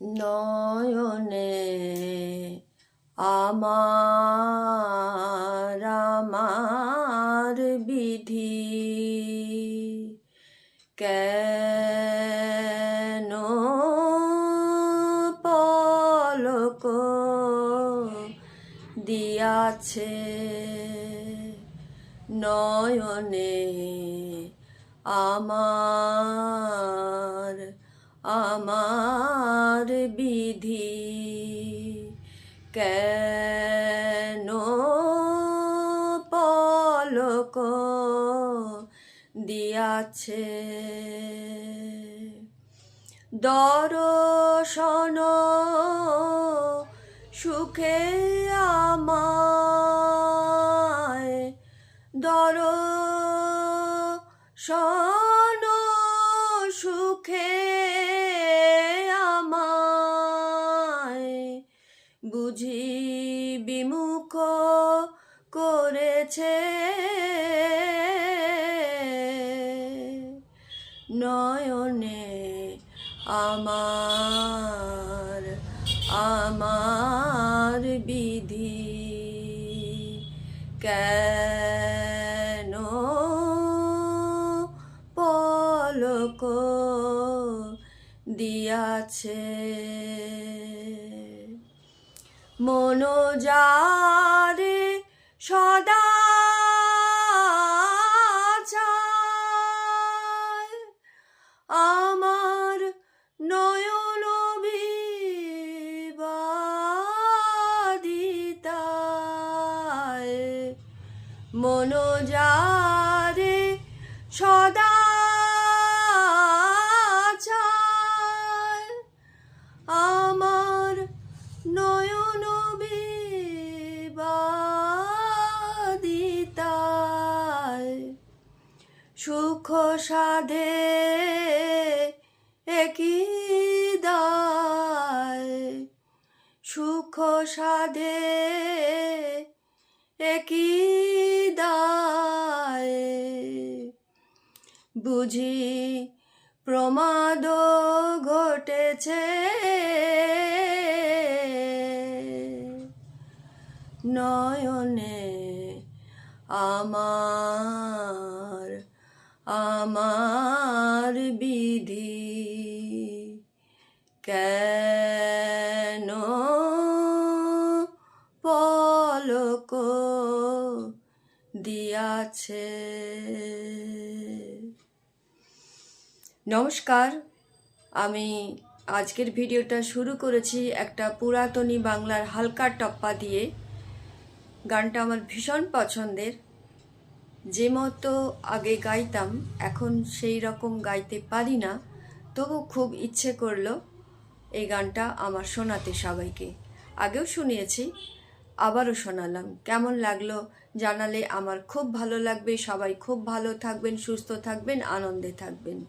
নয়নে আমার আমার বিধি। কেন পলক দিয়াছে নয়নে আমার আমার বিধি কেন পলক দিয়াছে? দর্শন সুখে আমায় দর্শন বিমুখ করেছে। নয়নে আমার আমার বিধি কেন পলক দিয়াছে? মনোজারে সদা আমার নয়ন বিবাদিতায় মনোজারে সদা সুখ সাধে একই দায়। সুখ সাধে একই দায়। বুঝি প্রমাদ ঘটেছে। নয়নে আমার বিধি কেন পলক দিয়াছে? নমস্কার, আমি আজকের ভিডিওটা শুরু করেছি একটা পুরাতনী বাংলার হালকা টপ্পা দিয়ে। গানটা আমার ভীষণ পছন্দের। যে মতো আগে গাইতাম, এখন সেই রকম গাইতে পারি না। তবু খুব ইচ্ছে করল এই গানটা আমার শোনাতে সবাইকে। আগেও শুনিয়েছি, আবারও শোনালাম। কেমন লাগল জানালে আমার খুব ভালো লাগবে। সবাই খুব ভালো থাকবেন, সুস্থ থাকবেন, আনন্দে থাকবেন।